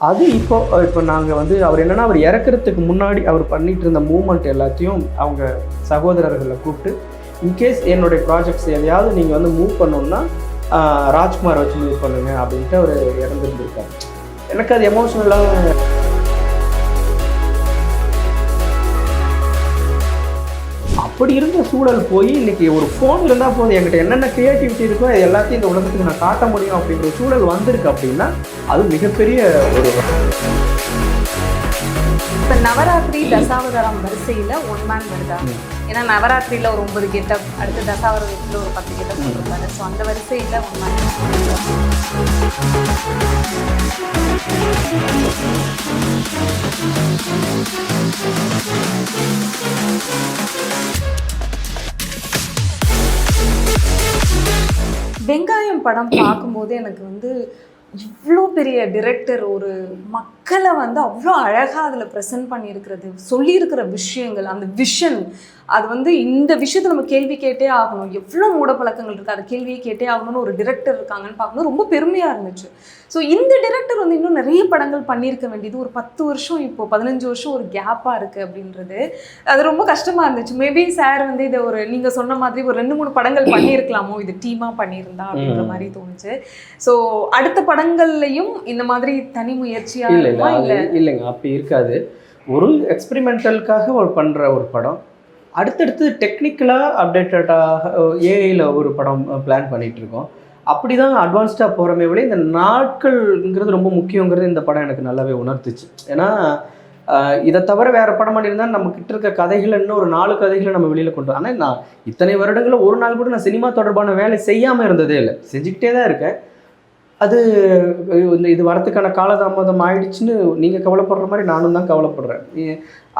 அது இப்போ இப்போ நாங்கள் வந்து அவர் என்னென்னா அவர் இறக்குறதுக்கு முன்னாடி அவர் பண்ணிட்டு இருந்த மூமெண்ட் எல்லாத்தையும் அவங்க சகோதரர்களை கூப்பிட்டு இன்கேஸ் என்னுடைய ப்ராஜெக்ட்ஸ் எதையாவது நீங்கள் வந்து மூவ் பண்ணோன்னா ராஜ்குமார் வச்சு மூவ் பண்ணுங்க அப்படின்ட்டு அவர் இறந்துருந்துருக்காரு. எனக்கு அது எமோஷ்னலாக அப்படி இருந்த சூழல் போய் இன்னைக்கு ஒரு ஃபோன் இருந்தால் போதும். என்கிட்ட என்னென்ன கிரியேட்டிவிட்டி இருக்கோ அது எல்லாத்தையும் இந்த உலகத்துக்கு நான் காட்ட முடியும் அப்படிங்கிற சூழல் வந்திருக்கு அப்படின்னா அது மிகப்பெரிய ஒரு இப்ப நவராத்திரி தசாவதாரம் வரிசையில ஒன் மேன் வருதா. ஏன்னா நவராத்திரியில ஒரு ஒன்பது கெட்டப் அடுத்து தசாவதாரத்துல ஒரு பத்து கெட்டப் போட்டிருப்பாரு ஸோ அந்த வரிசையில ஒன் மேன் வெங்காயம் படம் பார்க்கும்போது எனக்கு வந்து இவ்வளோ பெரிய டிரெக்டர் ஒரு மக்களை வந்து அவ்வளோ அழகாக அதில் ப்ரெசென்ட் பண்ணியிருக்கிறது சொல்லியிருக்கிற விஷயங்கள் அந்த விஷன் அது வந்து இந்த விஷயத்தை நம்ம கேள்வி கேட்டே ஆகணும். எவ்வளோ மூடப்பழக்கங்கள் இருக்குது அது கேள்வியை கேட்டே ஆகணும்னு ஒரு டிரெக்டர் இருக்காங்கன்னு பார்க்கும்போது ரொம்ப பெருமையாக இருந்துச்சு. ஸோ இந்த டிரெக்டர் வந்து இன்னும் நிறைய படங்கள் பண்ணியிருக்க வேண்டியது. ஒரு பத்து வருஷம் இப்போ பதினஞ்சு வருஷம் ஒரு கேப்பாக இருக்குது அப்படின்றது. அது ரொம்ப கஷ்டமாக இருந்துச்சு. மேபி சார் வந்து இதை ஒரு நீங்கள் சொன்ன மாதிரி ஒரு ரெண்டு மூணு படங்கள் பண்ணியிருக்கலாமோ? இது டீமாக பண்ணியிருந்தா அப்படின்ற. மாதிரி தோணுச்சு. ஸோ அடுத்த படங்கள்லையும் இந்த மாதிரி தனி முயற்சியா இல்லை இல்லை. இருக்குமா? அது இல்ல இல்லைங்க. அப்படி இருக்காது. ஒரு எக்ஸ்பெரிமெண்டலுக்காக ஒரு பண்ணுற ஒரு படம். அடுத்தடுத்து டெக்னிக்கலாக அப்டேட்டடாக ஏஐயில் ஒரு படம் பிளான் பண்ணிட்டு இருக்கோம். அப்படி தான் அட்வான்ஸ்டாக போகிறமே விட இந்த நாட்கள்ங்கிறது ரொம்ப முக்கியங்கிறது இந்த படம் எனக்கு நல்லாவே உணர்த்துச்சு. ஏன்னா இதை தவிர வேறு படம் பண்ணியிருந்தால் நம்ம கிட்ட இருக்க கதைகள் இன்னும் ஒரு நாலு கதைகளை நம்ம வெளியில் கொண்டு ஆனால் நான் இத்தனை வருடங்களில் ஒரு நாள் கூட நான் சினிமா தொடர்பான வேலை செய்யாமல் இருந்ததே இல்லை. செஞ்சுக்கிட்டே தான் இருக்கேன். அது இந்த இது வரத்துக்கான காலதாமதம் ஆயிடுச்சுன்னு நீங்கள் கவலைப்படுற மாதிரி நானும் தான் கவலைப்படுறேன்.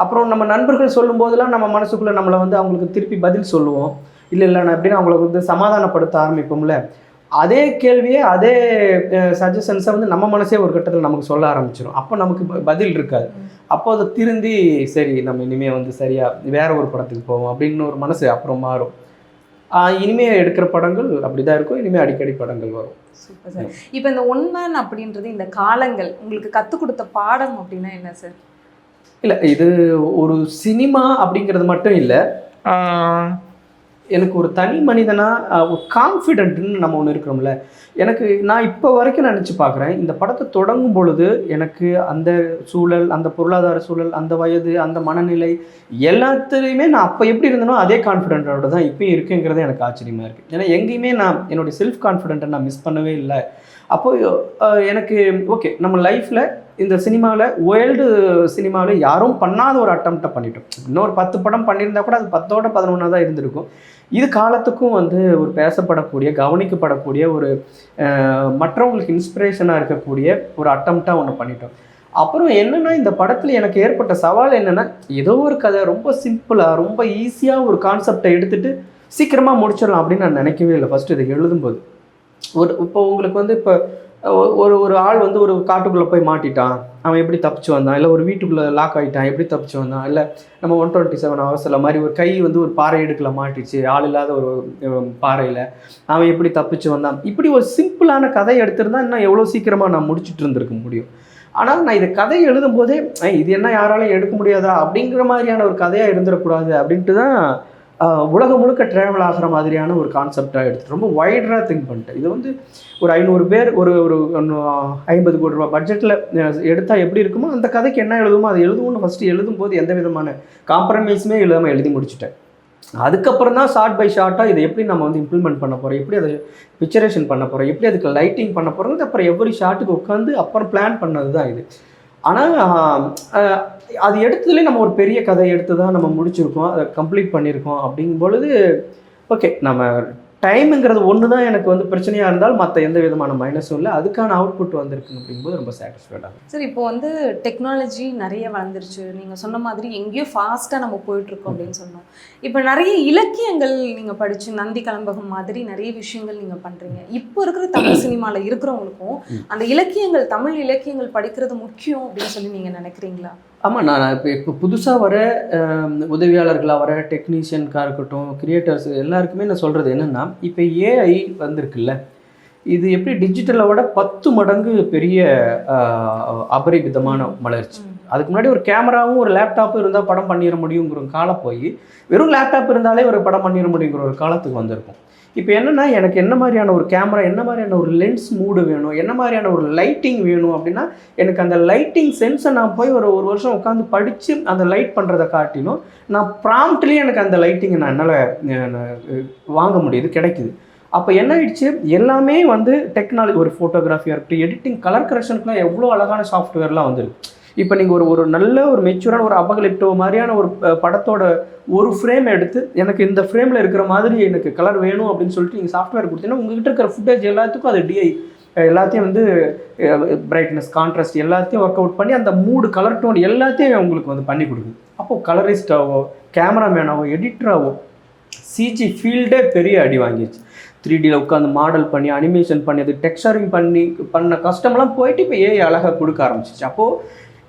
அப்புறம் நம்ம நண்பர்கள் சொல்லும் போதெல்லாம் நம்ம மனசுக்குள்ளே நம்மளை வந்து அவங்களுக்கு திருப்பி பதில் சொல்லுவோம். இல்லை இல்லை நான் எப்படின்னு அவங்கள வந்து சமாதானப்படுத்த ஆரம்பிப்போம்ல. அதே கேள்வியே அதே சஜஷன்ஸை வந்து நம்ம மனசே ஒரு கட்டத்தில் நமக்கு சொல்ல ஆரம்பிச்சிடும் அப்போ நமக்கு பதில் இருக்காது. அப்போ அதை திருந்தி சரி நம்ம இனிமேல் வந்து சரியா வேற ஒரு படத்துக்கு போவோம் அப்படின்னு ஒரு மனசு அப்புறம் மாறும். ஆஹ் இனிமே எடுக்கிற படங்கள் அப்படிதான் இருக்கும். இனிமே அடிக்கடி படங்கள் வரும். Super sir. இப்போ இந்த ஒன் மேன் அப்படின்றது இந்த காலங்கள் உங்களுக்கு கற்றுக் கொடுத்த பாடம் அப்படின்னா என்ன சார்? இல்லை இது ஒரு சினிமா அப்படிங்கிறது மட்டும் இல்லை எனக்கு ஒரு தனி மனிதனாக ஒரு கான்ஃபிடென்ட்னு நம்ம ஒன்று இருக்கிறோம்ல. எனக்கு நான் இப்போ வரைக்கும் நினச்சி பார்க்குறேன் இந்த படத்தை தொடங்கும் பொழுது எனக்கு அந்த சூழல் அந்த பொருளாதார சூழல் அந்த வயது அந்த மனநிலை எல்லாத்துலேயுமே நான் அப்போ எப்படி இருந்தனோ அதே கான்ஃபிடென்ட்டோட தான் இப்போயும் இருக்குங்கிறது எனக்கு ஆச்சரியமாக இருக்குது ஏன்னா எங்கேயுமே நான் என்னுடைய செல்ஃப் கான்ஃபிடென்ட்டை நான் மிஸ் பண்ணவே இல்லை. அப்போ எனக்கு ஓகே நம்ம லைஃப்பில் இந்த சினிமாவில் வேர்ல்டு சினிமாவில் யாரும் பண்ணாத ஒரு அட்டம்ப்டை பண்ணிட்டோம். இன்னொரு பத்து படம் பண்ணியிருந்தா கூட அது பத்தோட பதினொன்றா தான் இருந்திருக்கும். இது காலத்துக்கும் வந்து ஒரு பேசப்படக்கூடிய கவனிக்கப்படக்கூடிய ஒரு மற்றவங்களுக்கு இன்ஸ்பிரேஷனாக இருக்கக்கூடிய ஒரு அட்டம்ப்டாக ஒன்று பண்ணிட்டோம். அப்புறம் என்னென்னா இந்த படத்தில் எனக்கு ஏற்பட்ட சவால் என்னென்னா ஏதோ ஒரு கதை ரொம்ப சிம்பிளாக ரொம்ப ஈஸியாக ஒரு கான்செப்டை எடுத்துகிட்டு சீக்கிரமாக முடிச்சிடலாம் அப்படின்னு நான் நினைக்கவே இல்லை. ஃபஸ்ட்டு இதை எழுதும்போது. ஒரு இப்போ உங்களுக்கு வந்து இப்போ ஒரு ஒரு ஆள் வந்து ஒரு காட்டுக்குள்ளே போய் மாட்டிட்டான். அவன் எப்படி தப்பிச்சு வந்தான்? இல்லை ஒரு வீட்டுக்குள்ளே லாக் ஆகிட்டான் எப்படி தப்பிச்சு வந்தான்? இல்லை நம்ம ஒன் டுவெண்ட்டி செவன் ஹவர்ஸில் மாதிரி ஒரு கை வந்து ஒரு பாறை எடுக்கல மாட்டிச்சு. ஆள் இல்லாத ஒரு பாறையில். அவன் எப்படி தப்பிச்சு வந்தான்? இப்படி ஒரு சிம்பிளான கதை எடுத்திருந்தா இன்னும் எவ்வளோ சீக்கிரமாக நான் முடிச்சிட்டு இருந்திருக்க முடியும்? ஆனால் நான் இதை கதை எழுதும் போதே இது என்ன யாராலையும் எடுக்க முடியாதா? அப்படிங்கிற மாதிரியான ஒரு கதையாக இருந்துடக்கூடாது அப்படின்ட்டு தான் உலகம் முழுக்க ட்ராவல் ஆகிற மாதிரியான ஒரு கான்செப்டாக எடுத்து ரொம்ப வைடராக திங்க் பண்ணிட்டேன். இது வந்து ஒரு ஐநூறு பேர் ஒரு ஒரு ஐம்பது கோடி ரூபா பட்ஜெட்டில் எடுத்தால் எப்படி இருக்குமோ அந்த கதைக்கு என்ன எழுதுமோ அதை எழுதுவோம்னு ஃபஸ்ட்டு எழுதும்போது எந்த விதமான காம்ப்ரமைஸுமே இல்லாமல் எழுதி முடிச்சிட்டேன். அதுக்கப்புறம் தான் ஷார்ட் பை ஷார்ட்டாக இதை எப்படி நம்ம வந்து இம்ப்ளிமெண்ட் பண்ண போகிறோம் எப்படி அதை பிக்சரேஷன் பண்ண போகிறோம் எப்படி அதுக்கு லைட்டிங் பண்ண போகிறோம் அப்புறம் எவ்வரி ஷார்ட்டுக்கு உட்காந்து அப்புறம் பிளான் பண்ணது தான் இது. ஆனால் அது எடுத்ததுலேயே நம்ம ஒரு பெரிய கதை எடுத்து தான் நம்ம முடிச்சிருக்கோம் அதை கம்ப்ளீட் பண்ணியிருக்கோம் அப்படிங்கும் பொழுது ஓகே நம்ம டைமுங்கிறது ஒன்று தான் எனக்கு வந்து பிரச்சனையாக இருந்தால் மற்ற எந்த விதமான மைனஸும் இல்லை. அதுக்கான அவுட்புட் வந்திருக்கு அப்படிங்கும்போது ரொம்ப சாட்டிஸ்ஃபைடாக சார் இப்போ வந்து டெக்னாலஜி நிறைய வளர்ந்துருச்சு. நீங்கள் சொன்ன மாதிரி எங்கேயோ ஃபாஸ்ட்டாக நம்ம போயிட்டுருக்கோம் அப்படின்னு சொன்னோம். இப்போ நிறைய இலக்கியங்கள் நீங்கள் படித்து நந்தி கலம்பகம் மாதிரி நிறைய விஷயங்கள் நீங்கள் பண்ணுறீங்க இப்போ இருக்கிற தமிழ் சினிமாவில் இருக்கிறவங்களுக்கும் அந்த இலக்கியங்கள் தமிழ் இலக்கியங்கள் படிக்கிறது முக்கியம் அப்படின்னு சொல்லி நீங்கள் நினைக்கிறீங்களா? ஆமாம் நான் இப்போ இப்போ புதுசாக வர உதவியாளர்களாக வர டெக்னீஷியனுக்காக இருக்கட்டும் கிரியேட்டர்ஸ் எல்லாருக்குமே நான் சொல்கிறது என்னென்னா இப்போ ஏஐ வந்திருக்குல்ல இது எப்படி டிஜிட்டலை விட பத்து மடங்கு பெரிய அபரிவிதமான வளர்ச்சி. அதுக்கு முன்னாடி ஒரு கேமராவும் ஒரு லேப்டாப்பும் இருந்தால் படம் பண்ணிட முடியுங்கிற காலம் போய் வெறும் லேப்டாப் இருந்தாலே ஒரு படம் பண்ணிட முடியுங்கிற ஒரு காலத்துக்கு வந்திருக்கும். இப்போ என்னென்னா எனக்கு என்ன மாதிரியான ஒரு கேமரா என்ன மாதிரியான ஒரு லென்ஸ் மூடு வேணும் என்ன மாதிரியான ஒரு லைட்டிங் வேணும் அப்படின்னா எனக்கு அந்த லைட்டிங் சென்ஸை நான் போய் ஒரு ஒரு வருஷம் உட்காந்து படித்து அந்த லைட் பண்ணுறதை காட்டிலும் நான் ப்ராம்ப்ட்லேயே எனக்கு அந்த லைட்டிங்கை நான் என்னால் வாங்க முடியுது கிடைக்குது. அப்போ என்ன ஆயிடுச்சு? எல்லாமே வந்து டெக்னாலஜி ஒரு ஃபோட்டோகிராஃபியாக இருக்கட்டும் எடிட்டிங் கலர் கரெக்ஷனுக்குலாம் எவ்வளோ அழகான சாஃப்ட்வேர்லாம் வந்துருக்கு. இப்போ நீங்கள் ஒரு ஒரு நல்ல ஒரு மெச்சூரான ஒரு அபகலிப்டோ மாதிரியான ஒரு படத்தோட ஒரு ஃப்ரேம் எடுத்து எனக்கு இந்த ஃப்ரேமில் இருக்கிற மாதிரி எனக்கு கலர் வேணும் அப்படின்னு சொல்லிட்டு நீங்கள் சாஃப்ட்வேர் கொடுத்தீங்கன்னா உங்ககிட்ட இருக்கிற ஃபுட்டேஜ் எல்லாத்துக்கும் அது டிஐ எல்லாத்தையும் வந்து பிரைட்னஸ் கான்ட்ராஸ்ட் எல்லாத்தையும் ஒர்க் அவுட் பண்ணி அந்த மூடு கலர் டோன் எல்லாத்தையும் உங்களுக்கு வந்து பண்ணி கொடுக்குது அப்போது கலரிஸ்டாவோ கேமராமேனாவோ எடிட்டராவோ சிஜி ஃபீல்டே பெரிய அடி வாங்கிடுச்சு த்ரீ டியில் உட்காந்து மாடல் பண்ணி அனிமேஷன் பண்ணி அது டெக்ஸ்டரிங் பண்ணி பண்ண கஷ்டம்லாம் போயிட்டு இப்போ ஏஐ அழகாக கொடுக்க ஆரம்பிச்சிச்சு. அப்போது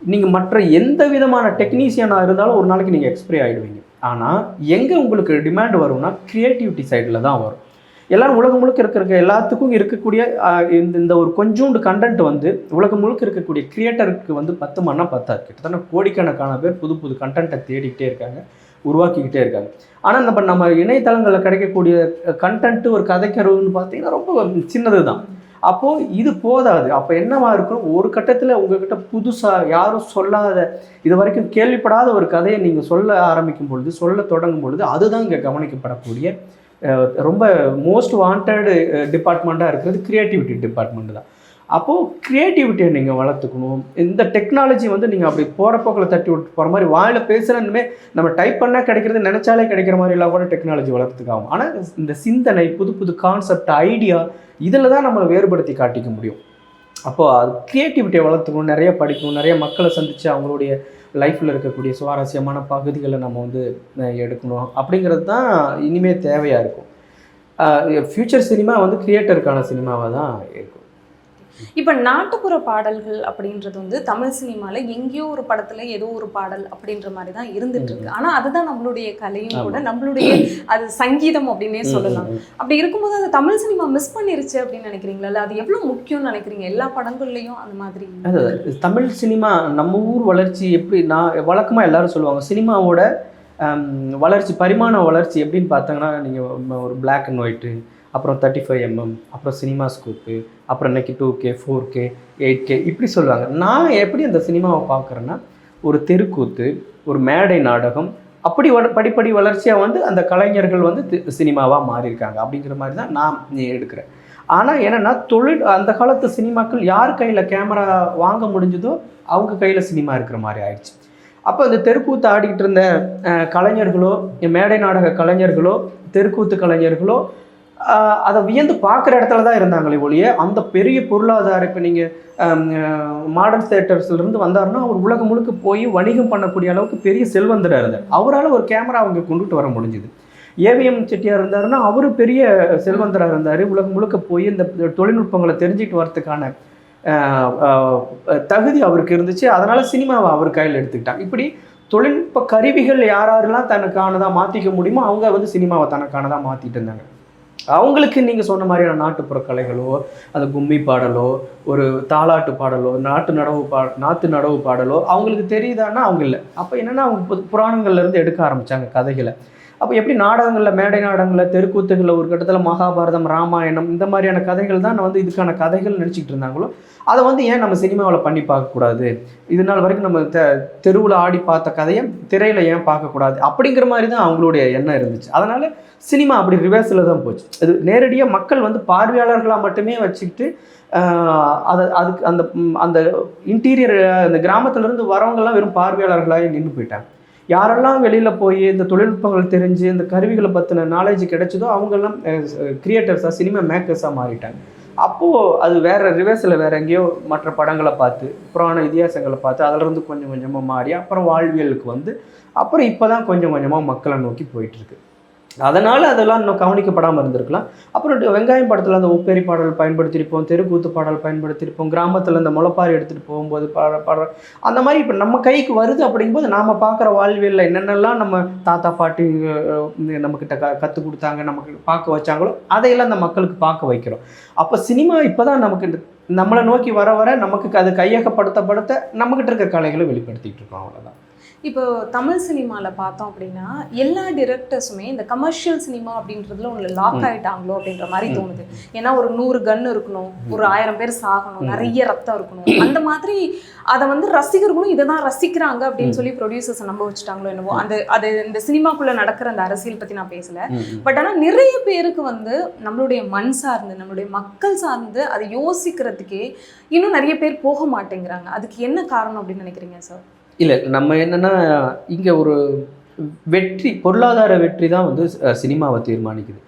நீங்கள் மற்ற எந்த விதமான டெக்னீஷியனாக இருந்தாலும் ஒரு நாளைக்கு நீங்கள் எக்ஸ்பிரி ஆகிடுவீங்க ஆனால் எங்கே உங்களுக்கு டிமாண்ட் வரும்னா க்ரியேட்டிவிட்டி சைடில் தான் வரும். எல்லாரும் உலகம் முழுக்க இருக்கிற எல்லாத்துக்கும் இருக்கக்கூடிய இந்த இந்த ஒரு கொஞ்சோண்டு கண்டென்ட் வந்து உலகம் முழுக்க இருக்கக்கூடிய கிரியேட்டருக்கு வந்து பத்து மணி பத்தாது. கிட்டத்தட்ட கோடிக்கணக்கான பேர் புது புது கண்டென்ட்டை தேடிக்கிட்டே இருக்காங்க உருவாக்கிக்கிட்டே இருக்காங்க. ஆனால் நம்ம நம்ம இணையதளங்களில் கிடைக்கக்கூடிய கண்டென்ட்டு ஒரு கதைக்கருவுன்னு பார்த்தீங்கன்னா ரொம்ப சின்னது தான் அப்போது இது போதாது. அப்போ என்னவா இருக்கும்? ஒரு கட்டத்தில் உங்ககிட்ட புதுசாக யாரும் சொல்லாத இது வரைக்கும் கேள்விப்படாத ஒரு கதையை நீங்கள் சொல்ல ஆரம்பிக்கும் பொழுது சொல்ல தொடங்கும் பொழுது அதுதான் இங்கே கவனிக்கப்படக்கூடிய ரொம்ப மோஸ்ட் வாண்டட் டிபார்ட்மெண்ட்டாக இருக்கிறது. க்ரியேட்டிவிட்டி டிபார்ட்மெண்ட் தான். அப்போது க்ரியேட்டிவிட்டியை நீங்கள் வளர்த்துக்கணும். இந்த டெக்னாலஜி வந்து நீங்கள் அப்படி போகிற போக்கில் தட்டி விட்டு போகிற மாதிரி வாயில் பேசுகிறேன்னுமே நம்ம டைப் பண்ணால் கிடைக்கிறது நினச்சாலே கிடைக்கிற மாதிரிலாம் கூட டெக்னாலஜி வளர்த்துக்காகும். ஆனால் இந்த சிந்தனை புது புது கான்செப்ட் ஐடியா இதில் தான் நம்மளை வேறுபடுத்தி காட்டிக்க முடியும். அப்போது அது க்ரியேட்டிவிட்டியை வளர்த்துக்கணும். நிறைய படிக்கணும். நிறைய மக்களை சந்தித்து அவங்களுடைய லைஃப்பில் இருக்கக்கூடிய சுவாரஸ்யமான பகுதிகளை நம்ம வந்து எடுக்கணும். அப்படிங்கிறது தான் இனிமேல் தேவையாக இருக்கும். ஃப்யூச்சர் சினிமா வந்து கிரியேட்டருக்கான சினிமாவாக தான் இருக்கும். இப்போ நாட்டுப்புற பாடல்கள் அப்படின்றது வந்து தமிழ் சினிமால எங்கேயோ ஒரு படத்துல ஏதோ ஒரு பாடல் அப்படின்ற மாதிரி தான் இருந்துட்டு இருக்கு. ஆனா அதுதான் நம்மளுடைய கலையும் கூட நம்மளுடைய அது சங்கீதம் அப்படின்னே சொல்லலாம். அப்படி இருக்கும்போது அது தமிழ் சினிமா மிஸ் பண்ணிருச்சு அப்படின்னு நினைக்கிறீங்களா இல்ல அது எவ்வளவு முக்கியம்னு நினைக்கிறீங்க? எல்லா படங்கள்லயும் அந்த மாதிரி? தமிழ் சினிமா நம்ம ஊர் வளர்ச்சி எப்படி நான் வழக்கமாக எல்லாரும் சொல்லுவாங்க சினிமாவோட வளர்ச்சி பரிமாண வளர்ச்சி எப்படின்னு பார்த்தாங்கன்னா நீங்கள் ஒரு Black அண்ட் ஒயிட்டு அப்புறம் தேர்ட்டி ஃபைவ் எம்எம் அப்புறம் சினிமா ஸ்கோப்பு அப்புறம் இன்னைக்கு two K four K eight K இப்படி சொல்லுவாங்க. நான் எப்படி அந்த சினிமாவை பார்க்குறேன்னா ஒரு தெருக்கூத்து ஒரு மேடை நாடகம் அப்படி வள படிப்படி வளர்ச்சியாக வந்து அந்த கலைஞர்கள் வந்து சினிமாவாக மாறியிருக்காங்க. அப்படிங்கிற மாதிரி தான் நான் எடுக்கிறேன். ஆனால் என்னென்னா தொழில் அந்த காலத்து சினிமாக்கள் யார் கையில் கேமரா வாங்க முடிஞ்சதோ அவங்க கையில் சினிமா இருக்கிற மாதிரி ஆயிடுச்சு. அப்போ இந்த தெருக்கூத்து ஆடிக்கிட்டு இருந்த கலைஞர்களோ மேடை நாடக கலைஞர்களோ தெருக்கூத்து கலைஞர்களோ அதை வியந்து பார்க்குற இடத்துல தான் இருந்தாங்களே ஒழிய அந்த பெரிய பொருளாதார இப்போ நீங்கள் மாடர்ன் தேட்டர்ஸ்லேருந்து வந்தாருன்னா அவர் உலகம் முழுக்க போய் வணிகம் பண்ணக்கூடிய அளவுக்கு பெரிய செல்வந்தராக இருந்தார். அவரால் ஒரு கேமரா அவங்க கொண்டுட்டு வர முடிஞ்சுது. ஏவிஎம் செட்டியார் இருந்தாருன்னா அவர் பெரிய செல்வந்தராக இருந்தார். உலகம் முழுக்க போய் இந்த தொழில்நுட்பங்களை தெரிஞ்சுட்டு வரதுக்கான தகுதி அவருக்கு இருந்துச்சு. அதனால் சினிமாவை அவர் கையில் எடுத்துக்கிட்டாங்க இப்படி தொழில்நுட்ப கருவிகள் யாரெல்லாம் தனக்கானதாக மாற்றிக்க முடியுமோ அவங்க வந்து சினிமாவை தனக்கானதாக மாற்றிட்டு இருந்தாங்க. அவங்களுக்கு நீங்கள் சொன்ன மாதிரியான நாட்டுப்புற கலைகளோ அந்த கும்மி பாடலோ ஒரு தாலாட்டு பாடலோ நாட்டு நடவு பா நாட்டு நடவு பாடலோ அவங்களுக்கு தெரியுதான்னா அவங்க இல்லை. அப்போ என்னென்னா அவங்க புராணங்கள்லேருந்து எடுக்க ஆரம்பித்தாங்க கதைகளை. அப்போ எப்படி நாடகங்களில் மேடை நாடகங்களில் தெருக்கூத்துகளில் ஒரு கட்டத்தில் மகாபாரதம் ராமாயணம் இந்த மாதிரியான கதைகள் தான் வந்து இதுக்கான கதைகள் நினச்சிக்கிட்டு இருந்தாங்களோ அதை வந்து ஏன் நம்ம சினிமாவில் பண்ணி பார்க்கக்கூடாது? இது நாள் வரைக்கும் நம்ம தெ தெருவில் ஆடி பார்த்த கதையை திரையில் ஏன் பார்க்கக்கூடாது? அப்படிங்கிற மாதிரி தான் அவங்களுடைய எண்ணம் இருந்துச்சு. அதனால் சினிமா அப்படி ரிவர்ஸில் தான் போச்சு. அது நேரடியாக மக்கள் வந்து பார்வையாளர்களாக மட்டுமே வச்சுக்கிட்டு அதை அதுக்கு அந்த அந்த இன்டீரியர் அந்த கிராமத்துலேருந்து வரவங்கெல்லாம் வெறும் பார்வையாளர்களாக நின்று போயிட்டாங்க. யாரெல்லாம் வெளியில் போய் இந்த தொழில்நுட்பங்கள் தெரிஞ்சு இந்த கருவிகளை பற்றின நாலேஜ் கிடைச்சதோ அவங்கெல்லாம் கிரியேட்டர்ஸாக சினிமா மேக்கர்ஸாக மாறிட்டாங்க. அப்போது அது வேற ரிவர்ஸில் வேற எங்கேயோ மற்ற படங்களை பார்த்து புராண இதிகாசங்களை பார்த்து அதிலிருந்து கொஞ்சம் கொஞ்சமாக மாறி அப்புறம் வாழ்வியலுக்கு வந்து அப்புறம் இப்போ தான் கொஞ்சம் கொஞ்சமாக மக்களை நோக்கி போயிட்டுருக்கு அதனால் அதெல்லாம் இன்னும் கவனிக்கப்படாமல் இருந்திருக்கலாம். அப்புறம் வெங்காயம் படத்தில் அந்த ஒப்பேரி பாடல் பயன்படுத்தியிருப்போம் தெருக்கூத்து பாடல் பயன்படுத்தியிருப்போம் கிராமத்தில் இந்த முளைப்பாரி எடுத்துகிட்டு போகும்போது பாட பாடல் அந்த மாதிரி இப்போ நம்ம கைக்கு வருது அப்படிங்கும்போது நாம் பார்க்குற வாழ்வியலில் என்னென்னலாம் நம்ம தாத்தா பாட்டி இந்த நம்மக்கிட்ட க கற்றுக் கொடுத்தாங்க நமக்கு பார்க்க வச்சாங்களோ அதையெல்லாம் அந்த மக்களுக்கு பார்க்க வைக்கிறோம். அப்போ சினிமா இப்போ தான் நமக்கு நம்மளை நோக்கி வர வர நமக்கு அது கையகப்படுத்தப்படுத்த நம்மக்கிட்ட இருக்க கலைகளை வெளிப்படுத்திகிட்டு இருக்கோம் அவ்வளோதான் இப்போ தமிழ் சினிமாவில் பார்த்தோம் அப்படின்னா எல்லா டிரெக்டர்ஸுமே இந்த கமர்ஷியல் சினிமா அப்படின்றதுல ஒன்று லாக் ம். ஆயிட்டாங்களோ அப்படின்ற மாதிரி. தோணுது. ஏன்னா ஒரு நூறு கன் இருக்கணும் ஒரு ஆயிரம் பேர் சாகணும். நிறைய ரத்தம் இருக்கணும். அந்த மாதிரி அதை வந்து ரசிகர்களும் இதை தான் ரசிக்கிறாங்க அப்படின்னு சொல்லி ப்ரொடியூசர்ஸ் நம்ப வச்சுட்டாங்களோ என்னவோ அந்த அது இந்த சினிமாக்குள்ள நடக்கிற அந்த அரசியல் பத்தி நான் பேசல. பட் ஆனால் நிறைய பேருக்கு வந்து நம்மளுடைய மண் சார்ந்து நம்மளுடைய மக்கள் சார்ந்து அதை யோசிக்கிறதுக்கே இன்னும் நிறைய பேர் போக மாட்டேங்கிறாங்க. அதுக்கு என்ன காரணம் அப்படின்னு நினைக்கிறீங்க சார் இல்லை நம்ம என்னென்னா இங்கே ஒரு வெற்றி பொருளாதார வெற்றி தான் வந்து சினிமாவை தீர்மானிக்குது.